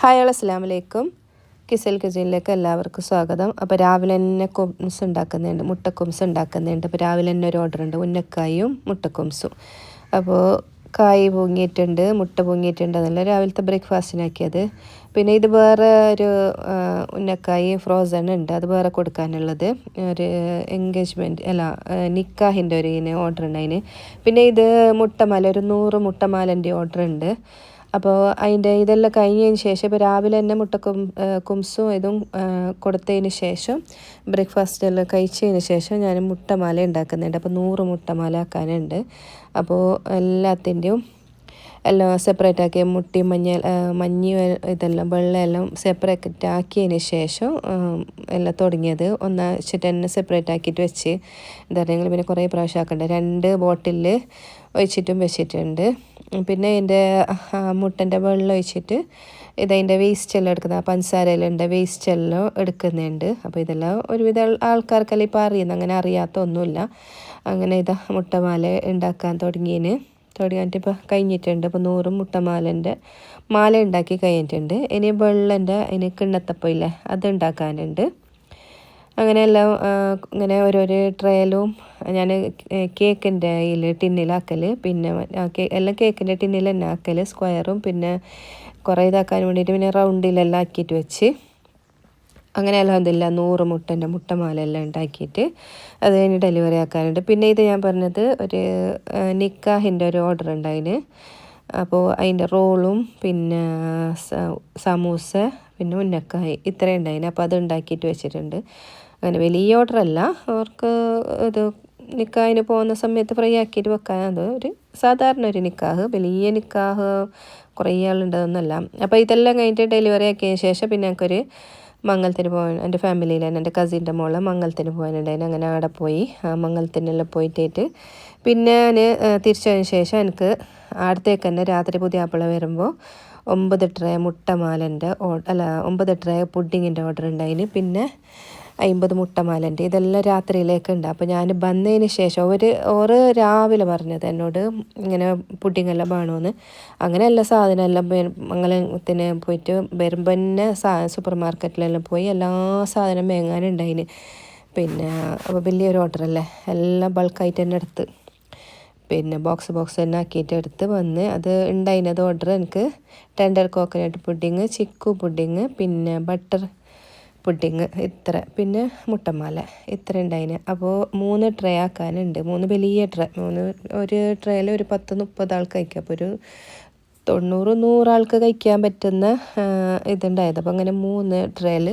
Hi അസ്സാം വലൈക്കും കിസൽ കിച്ചണിലേക്ക് എല്ലാവർക്കും സ്വാഗതം. അപ്പോൾ രാവിലെ തന്നെ കുംസ് ഉണ്ടാക്കുന്നുണ്ട് മുട്ടക്കുംസ് ഉണ്ടാക്കുന്നുണ്ട്. അപ്പോൾ രാവിലെ തന്നെ ഒരു ഓർഡർ ഉണ്ട് ഉന്നക്കായും മുട്ടക്കുംസും. അപ്പോൾ കായ് പൊങ്ങിയിട്ടുണ്ട് മുട്ട പൊങ്ങിയിട്ടുണ്ട്. അതല്ല രാവിലത്തെ ബ്രേക്ക്ഫാസ്റ്റിനാക്കിയത് പിന്നെ ഇത് വേറെ ഒരു ഉന്നക്കായി ഫ്രോസൺ ഉണ്ട്. അത് വേറെ കൊടുക്കാനുള്ളത്. ഒരു എൻഗേജ്മെന്റ് അല്ല നിക്കാഹിന്റെ ഒരു ഇതിന് ഓർഡർ ഉണ്ട് അതിന്. പിന്നെ ഇത് മുട്ടമാല ഒരു നൂറ് മുട്ടമാലന്റെ ഓർഡർ ഉണ്ട്. അപ്പോൾ അതിന്റെ ഇതെല്ലാം കഴിഞ്ഞതിന് ശേഷം ഇപ്പോൾ രാവിലെ തന്നെ മുട്ടക്കും കുംസും ഇതും കൊടുത്തതിന് ശേഷം ബ്രേക്ക്ഫാസ്റ്റ് എല്ലാം കഴിച്ചതിന് ശേഷം ഞാൻ മുട്ടമാല ഉണ്ടാക്കുന്നുണ്ട്. അപ്പോൾ നൂറ് മുട്ടമാല ആക്കാനുണ്ട്. അപ്പോൾ എല്ലാത്തിന്റെയും എല്ലാം സെപ്പറേറ്റ് ആക്കി മുട്ടി മഞ്ഞ മഞ്ഞ ഇതെല്ലാം വെള്ളമെല്ലാം സെപ്പറേറ്റ് ആക്കിയതിന് ശേഷം എല്ലാം തുടങ്ങിയത്. ഒന്ന് തന്നെ സെപ്പറേറ്റ് ആക്കിയിട്ട് വെച്ച് എന്താ പറയുക പിന്നെ കുറേ പ്രാവശ്യം ആക്കണ്ട. രണ്ട് ബോട്ടിലിൽ ഒഴിച്ചിട്ടും വെച്ചിട്ടുണ്ട്. പിന്നെ അതിന്റെ മുട്ടന്റെ വെള്ളം ഒഴിച്ചിട്ട് ഇതതിന്റെ വേസ്റ്റ് എല്ലാം എടുക്കുന്നത്. പഞ്ചസാരയിലുണ്ട് വേസ്റ്റ് എല്ലാം എടുക്കുന്നുണ്ട്. അപ്പോൾ ഇതെല്ലാം ഒരുവിധ ആൾ- ആൾക്കാർക്കെല്ലാം ഇപ്പോൾ അറിയുന്നു. അങ്ങനെ അറിയാത്ത ഒന്നുമില്ല അങ്ങനെ ഇതാ മുട്ടമാല ഉണ്ടാക്കാൻ തുടങ്ങിയതിന്. തുടങ്ങിയിട്ട് ഇപ്പോൾ കഴിഞ്ഞിട്ടുണ്ട്. ഇപ്പോൾ നൂറ് മുട്ടമാലന്റെ മാല ഉണ്ടാക്കി കഴിഞ്ഞിട്ടുണ്ട്. ഇനി വെള്ളന്റെ അതിന് കിണ്ണത്തപ്പം ഇല്ലേ അത് ഉണ്ടാക്കാനുണ്ട്. അങ്ങനെ എല്ലാം ഇങ്ങനെ ഓരോരോ ട്രേലും ഞാൻ കേക്കിന്റെ ഇതിൽ ടിന്നിലാക്കൽ പിന്നെ എല്ലാം കേക്കിന്റെ ടിന്നിൽ തന്നെ ആക്കൽ സ്ക്വയറും പിന്നെ കുറേ ഇതാക്കാൻ വേണ്ടിയിട്ട് പിന്നെ റൗണ്ടിലെല്ലാം ആക്കിയിട്ട് വെച്ച് അങ്ങനെ അലഹമില്ല നൂറ് മുട്ടന്റെ മുട്ടമാലെല്ലാം ഉണ്ടാക്കിയിട്ട് അത് കഴിഞ്ഞ് ഡെലിവറി ആക്കാനുണ്ട്. പിന്നെ ഇത് ഞാൻ പറഞ്ഞത് ഒരു നിക്കാഹിന്റെ ഒരു ഓർഡർ ഉണ്ട് അതിന്. അപ്പോൾ അതിന്റെ റോളും പിന്നെ സമൂസ പിന്നെ ഉന്നക്കായി ഇത്രയും ഉണ്ടായിന് അപ്പോൾ അത് ഉണ്ടാക്കിയിട്ട് വെച്ചിട്ടുണ്ട്. അങ്ങനെ വലിയ ഓർഡർ അല്ല. അവർക്ക് ഇത് നിക്കാഹിന് പോകുന്ന സമയത്ത് ഫ്രൈ ആക്കിയിട്ട് വെക്കാൻ അത് ഒരു സാധാരണ ഒരു നിക്കാഹ്. വലിയ നിക്കാഹ് കുറേ ആളുണ്ടതൊന്നുമല്ല അപ്പോൾ ഇതെല്ലാം കഴിഞ്ഞിട്ട് ഡെലിവറി ആക്കിയതിന് ശേഷം പിന്നെ ഞങ്ങൾക്കൊരു മംഗലത്തിന് പോകാൻ എന്റെ ഫാമിലിയിൽ തന്നെ എന്റെ കസിന്റെ മോളെ മംഗലത്തിന് പോകാനുണ്ടായിരുന്നു അങ്ങനെ അവിടെ പോയി മംഗലത്തിനെല്ലാം പോയിട്ടേറ്റ്. പിന്നെ ഞാൻ തിരിച്ചതിന് ശേഷം എനിക്ക് അടുത്തേക്ക് തന്നെ രാത്രി പുതിയ ആപ്പിള വരുമ്പോൾ ഒമ്പത് ട്രേ മുട്ടമാലന്റെ ഓ അല്ല ഒമ്പത് ട്രേ പുഡിങ്ങിന്റെ ഓർഡർ ഉണ്ടായിന്. പിന്നെ അമ്പത് മുട്ടമാലന്റെ ഇതെല്ലാം രാത്രിയിലേക്ക് ഉണ്ട്. അപ്പോൾ ഞാൻ വന്നതിന് ശേഷം അവർ ഓറ് രാവിലെ പറഞ്ഞത് എന്നോട് ഇങ്ങനെ പുഡിങ്ങെല്ലാം വേണമെന്ന് അങ്ങനെ എല്ലാ സാധനം എല്ലാം മംഗലത്തിന് പോയിട്ട് വരുമ്പോൾ തന്നെ സൂപ്പർ മാർക്കറ്റിലെല്ലാം പോയി എല്ലാ സാധനം മേങ്ങാനുണ്ടായിന്. പിന്നെ അപ്പോൾ വലിയൊരു ഓർഡർ അല്ലേ എല്ലാം ബൾക്കായിട്ട് തന്നെ എടുത്ത്. പിന്നെ ബോക്സ് ബോക്സ് തന്നെ ആക്കിയിട്ട് എടുത്ത് വന്ന് അത് ഉണ്ടായിരുന്നത് ഓർഡർ എനിക്ക് tender coconut pudding chikoo pudding പിന്നെ ബട്ടർ പുഡിങ് ഇത്ര പിന്നെ മുട്ടമാല ഇത്ര ഉണ്ടായിന് അപ്പോൾ മൂന്ന് ട്രേ ആക്കാനുണ്ട്. മൂന്ന് വലിയ ട്രേ മൂന്ന് ഒരു ട്രേയിൽ ഒരു പത്ത് മുപ്പത് ആൾക്ക് കഴിക്കാം. അപ്പോൾ ഒരു തൊണ്ണൂറ് നൂറാൾക്ക് കഴിക്കാൻ പറ്റുന്ന ഇതുണ്ടായത്. അപ്പോൾ അങ്ങനെ മൂന്ന് ട്രേയിൽ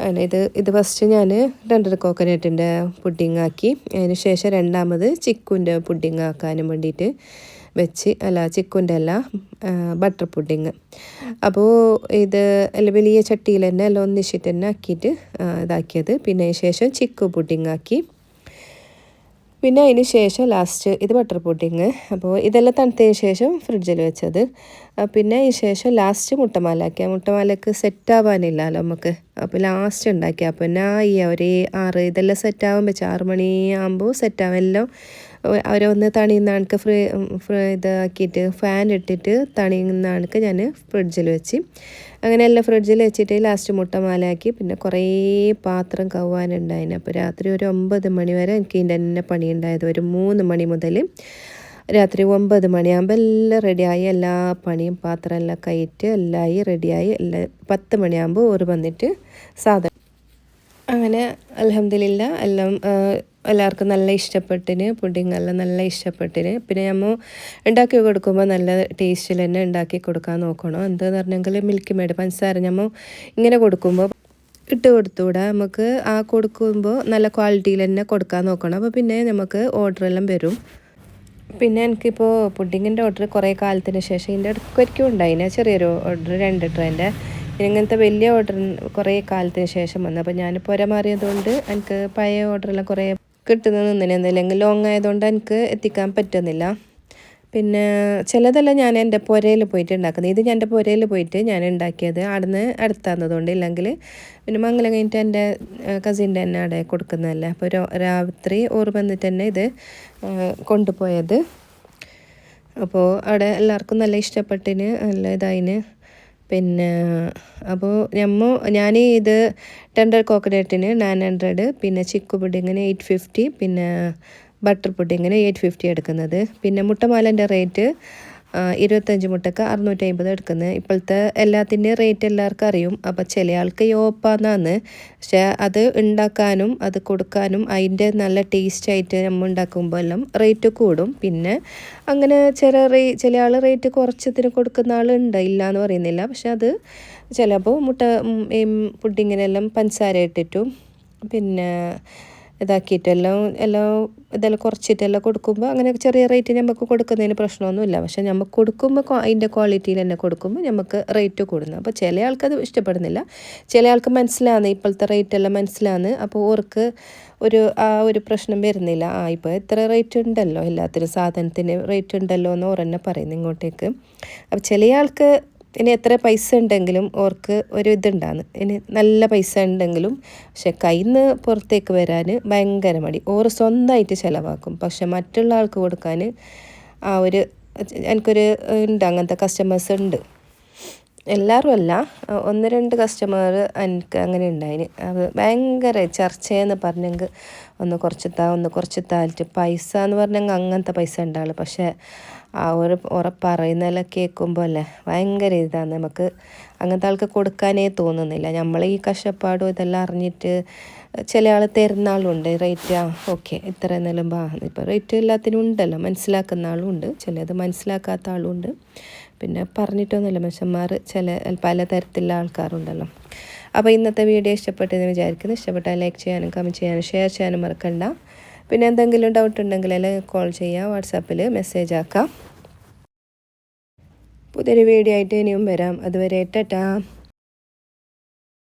അങ്ങനെ ഇത് ഇത് ഫസ്റ്റ് ഞാൻ രണ്ടര കോക്കനട്ടിന്റെ പുഡിങ് ആക്കി. അതിന് ശേഷം രണ്ടാമത് ചിക്കുന്റെ പുഡിങ് ആക്കാനും വേണ്ടിയിട്ട് വെച്ച് അല്ല ചിക്കുന്റെ അല്ല ബട്ടർ പുഡിങ് അപ്പോൾ ഇത് അല്ല വലിയ ചട്ടിയിൽ തന്നെ എല്ലാം ഒന്നിച്ചിട്ട് തന്നെ ആക്കിയിട്ട് ഇതാക്കിയത്. പിന്നെ ശേഷം ചിക്കു പുഡിങ് ആക്കി. പിന്നെ അതിന് ശേഷം ലാസ്റ്റ് ഇത് ബട്ടർ പുഡിങ് അപ്പോൾ ഇതെല്ലാം തണുത്തതിന് ശേഷം ഫ്രിഡ്ജിൽ വെച്ചത്. പിന്നെ അതിന് ശേഷം ലാസ്റ്റ് മുട്ടമാലാക്കി ആ മുട്ടമാലക്ക് സെറ്റ് ആവാനില്ലല്ലോ നമുക്ക്. അപ്പോൾ ലാസ്റ്റ് ഉണ്ടാക്കി. അപ്പോൾ പിന്നെ ഈ ഒരു ആറ് ഇതെല്ലാം സെറ്റ് ആവാൻ വെച്ച് ആറ് മണിയാകുമ്പോൾ സെറ്റ് ആവും. എല്ലാം അവരൊന്ന് തണിയുന്ന കണക്ക് ഫ്രീ ഇതാക്കിയിട്ട് ഫാൻ ഇട്ടിട്ട് തണിയുന്ന കണക്ക് ഞാൻ ഫ്രിഡ്ജിൽ വെച്ച്. അങ്ങനെ എല്ലാം ഫ്രിഡ്ജിൽ വെച്ചിട്ട് ലാസ്റ്റ് മുട്ടമാലാക്കി പിന്നെ കുറേ പാത്രം കവ്വാനുണ്ടായിന്. അപ്പോൾ രാത്രി ഒരു ഒമ്പത് മണി വരെ എനിക്ക് ഇതിന്റെ തന്നെ പണിയുണ്ടായത്. ഒരു മൂന്ന് മണി മുതൽ രാത്രി ഒമ്പത് മണിയാകുമ്പോൾ എല്ലാം റെഡിയായി എല്ലാ പണിയും പാത്രം എല്ലാം കയറ്റ് എല്ലായി റെഡിയായി എല്ലാ പത്ത് മണിയാകുമ്പോൾ ഓറ് വന്നിട്ട് സാധനം. അങ്ങനെ അലഹമില്ല എല്ലാം എല്ലാവർക്കും നല്ല ഇഷ്ടപ്പെട്ടിന് പുഡിങ് എല്ലാം നല്ല ഇഷ്ടപ്പെട്ടിന് പിന്നെ നമ്മൾ ഉണ്ടാക്കി കൊടുക്കുമ്പോൾ നല്ല ടേസ്റ്റിൽ തന്നെ ഉണ്ടാക്കി കൊടുക്കാൻ നോക്കണം. എന്താന്ന് പറഞ്ഞെങ്കിൽ മിൽക്ക് മേഡ് പഞ്ചസാര നമ്മൾ ഇങ്ങനെ കൊടുക്കുമ്പോൾ ഇട്ട് കൊടുത്തുകൂടെ നമുക്ക് ആ കൊടുക്കുമ്പോൾ നല്ല ക്വാളിറ്റിയിൽ തന്നെ കൊടുക്കാൻ നോക്കണം. അപ്പോൾ പിന്നെ നമുക്ക് ഓർഡറെല്ലാം വരും. പിന്നെ എനിക്കിപ്പോൾ പുഡിങ്ങിന്റെ ഓർഡർ കുറേ കാലത്തിന് ശേഷം ഇതിന്റെ ഇടയ്ക്കൊരിക്കും ഉണ്ടായിന് ചെറിയൊരു ഓർഡർ രണ്ട് ട്രെയിന്റെ ഇങ്ങനത്തെ വലിയ ഓർഡർ കുറേ കാലത്തിന് ശേഷം വന്നു. അപ്പോൾ ഞാൻ പുര മാറിയതുകൊണ്ട് എനിക്ക് പഴയ ഓർഡറെല്ലാം കുറേ കിട്ടുന്ന നിന്നിന് എന്തെങ്കിലും ലോങ് ആയതുകൊണ്ട് എനിക്ക് എത്തിക്കാൻ പറ്റുന്നില്ല. പിന്നെ ചിലതെല്ലാം ഞാൻ എന്റെ പുരയിൽ പോയിട്ട് ഉണ്ടാക്കുന്നത്. ഇത് ഞാൻ എന്റെ പുരയിൽ പോയിട്ട് ഞാൻ ഉണ്ടാക്കിയത് അവിടുന്ന് അടുത്താന്നതുകൊണ്ട് ഇല്ലെങ്കിൽ പിന്നെ മംഗലം കഴിഞ്ഞിട്ട് എന്റെ കസിന്റെ തന്നെ അവിടെ കൊടുക്കുന്നതല്ലേ. അപ്പോൾ രാത്രി ഓർ വന്നിട്ട് തന്നെ ഇത് കൊണ്ടുപോയത്. അപ്പോൾ അവിടെ എല്ലാവർക്കും നല്ല ഇഷ്ടപ്പെട്ടിന് നല്ല ഇതായിന് പിന്നെ അപ്പോൾ ഞമ്മ ഞാൻ ഇത് ടെൻഡർ കോക്കനട്ടിന് നയൻ ഹൺഡ്രഡ് പിന്നെ ചിക്കു പുഡിങ്ങിന് എയ്റ്റ് ഫിഫ്റ്റി പിന്നെ ബട്ടർ പുഡിങ്ങിന് എയ്റ്റ് ഫിഫ്റ്റി എടുക്കുന്നത്. പിന്നെ മുട്ടമാലന്റെ റേറ്റ് ഇരുപത്തഞ്ച് മുട്ടക്ക് അറുന്നൂറ്റി അമ്പത് എടുക്കുന്നത് ഇപ്പോഴത്തെ എല്ലാത്തിന്റെയും റേറ്റ് എല്ലാവർക്കും അറിയും. അപ്പോൾ ചില ആൾക്ക് യോപ്പാന്നാന്ന് പക്ഷേ അത് ഉണ്ടാക്കാനും അത് കൊടുക്കാനും അതിന്റെ നല്ല ടേസ്റ്റ് ആയിട്ട് നമ്മൾ ഉണ്ടാക്കുമ്പോൾ എല്ലാം റേറ്റ് കൂടും. പിന്നെ അങ്ങനെ ചില റേ ചില ആൾ റേറ്റ് കുറച്ചതിന് കൊടുക്കുന്ന ആളുണ്ട് ഇല്ല എന്ന് പറയുന്നില്ല. പക്ഷെ അത് ചിലപ്പോൾ മുട്ട പുഡിങ്ങിനെല്ലാം പഞ്ചസാര ഇട്ടിട്ടും. പിന്നെ ഇതാക്കിയിട്ടെല്ലാം എല്ലാം ഇതെല്ലാം കുറച്ചിട്ടെല്ലാം കൊടുക്കുമ്പോൾ അങ്ങനെ ചെറിയ റേറ്റ് നമുക്ക് കൊടുക്കുന്നതിന് പ്രശ്നമൊന്നുമില്ല. പക്ഷെ നമുക്ക് കൊടുക്കുമ്പോൾ അതിന്റെ ക്വാളിറ്റിയിൽ തന്നെ കൊടുക്കുമ്പോൾ നമുക്ക് റേറ്റ് കൂടുന്നു. അപ്പോൾ ചില ആൾക്കത് ഇഷ്ടപ്പെടുന്നില്ല. ചില ആൾക്ക് മനസ്സിലാകുന്നു ഇപ്പോഴത്തെ റേറ്റ് എല്ലാം മനസ്സിലാകുന്നു അപ്പോൾ ഓർക്ക് ഒരു ആ ഒരു പ്രശ്നം വരുന്നില്ല. ആ ഇപ്പോൾ എത്ര റേറ്റ് ഉണ്ടല്ലോ. എല്ലാത്തിനും സാധനത്തിന് റേറ്റ് ഉണ്ടല്ലോ എന്ന് ഓരെന്നെ പറയുന്നു ഇങ്ങോട്ടേക്ക്. അപ്പോൾ ചില ആൾക്ക് ഇനി എത്ര പൈസ ഉണ്ടെങ്കിലും ഓർക്ക് ഒരു ഇതുണ്ടാന്ന്. ഇനി നല്ല പൈസ ഉണ്ടെങ്കിലും പക്ഷെ കയ്യിൽ നിന്ന് പുറത്തേക്ക് വരാൻ ഭയങ്കര മടി. ഓർ സ്വന്തമായിട്ട് ചിലവാക്കും. പക്ഷെ മറ്റുള്ള ആൾക്ക് കൊടുക്കാൻ ആ ഒരു എനിക്കൊരു ഉണ്ട് അങ്ങനത്തെ കസ്റ്റമേഴ്സ് ഉണ്ട് എല്ലാവരും അല്ല. ഒന്ന് രണ്ട് കസ്റ്റമർ എനിക്ക് അങ്ങനെ ഉണ്ടായിന്. അത് ഭയങ്കര ചർച്ചയെന്ന് പറഞ്ഞെങ്കിൽ ഒന്ന് കുറച്ച് താ ഒന്ന് കുറച്ച് താലിട്ട് പൈസ എന്ന് പറഞ്ഞെങ്കിൽ അങ്ങനത്തെ പൈസ ഉണ്ടാവുള്ളൂ പക്ഷേ ആ ഒരു പറയുന്നതെല്ലാം കേൾക്കുമ്പോൾ അല്ലേ ഭയങ്കര ഇതാണ് നമുക്ക്. അങ്ങനത്തെ ആൾക്ക് കൊടുക്കാനേ തോന്നുന്നില്ല. നമ്മൾ ഈ കഷ്ടപ്പാടും ഇതെല്ലാം അറിഞ്ഞിട്ട് ചില ആൾ തരുന്ന ആളുണ്ട് റേറ്റ് ആ ഓക്കെ ഇത്ര ബാ ഇപ്പോൾ റേറ്റ് എല്ലാത്തിനും ഉണ്ടല്ലോ. മനസ്സിലാക്കുന്ന ആളും ഉണ്ട്. ചിലത് മനസ്സിലാക്കാത്ത ആളും ഉണ്ട്. പിന്നെ പറഞ്ഞിട്ടൊന്നുമില്ല മനുഷ്യന്മാർ ചില പല തരത്തിലുള്ള ആൾക്കാരുണ്ടല്ലോ. അപ്പോൾ ഇന്നത്തെ വീഡിയോ ഇഷ്ടപ്പെട്ടെന്ന് വിചാരിക്കുന്നു. ഇഷ്ടപ്പെട്ടാൽ ലൈക്ക് ചെയ്യാനും കമന്റ് ചെയ്യാനും ഷെയർ ചെയ്യാനും മറക്കണ്ട. പിന്നെ എന്തെങ്കിലും ഡൗട്ട് ഉണ്ടെങ്കിൽ അല്ലെങ്കിൽ കോൾ ചെയ്യുക വാട്സാപ്പിൽ മെസ്സേജ് ആക്കാം. പുതിയൊരു വീഡിയോ ആയിട്ട് ഇനിയും വരാം. അതുവരെ ടാറ്റാ.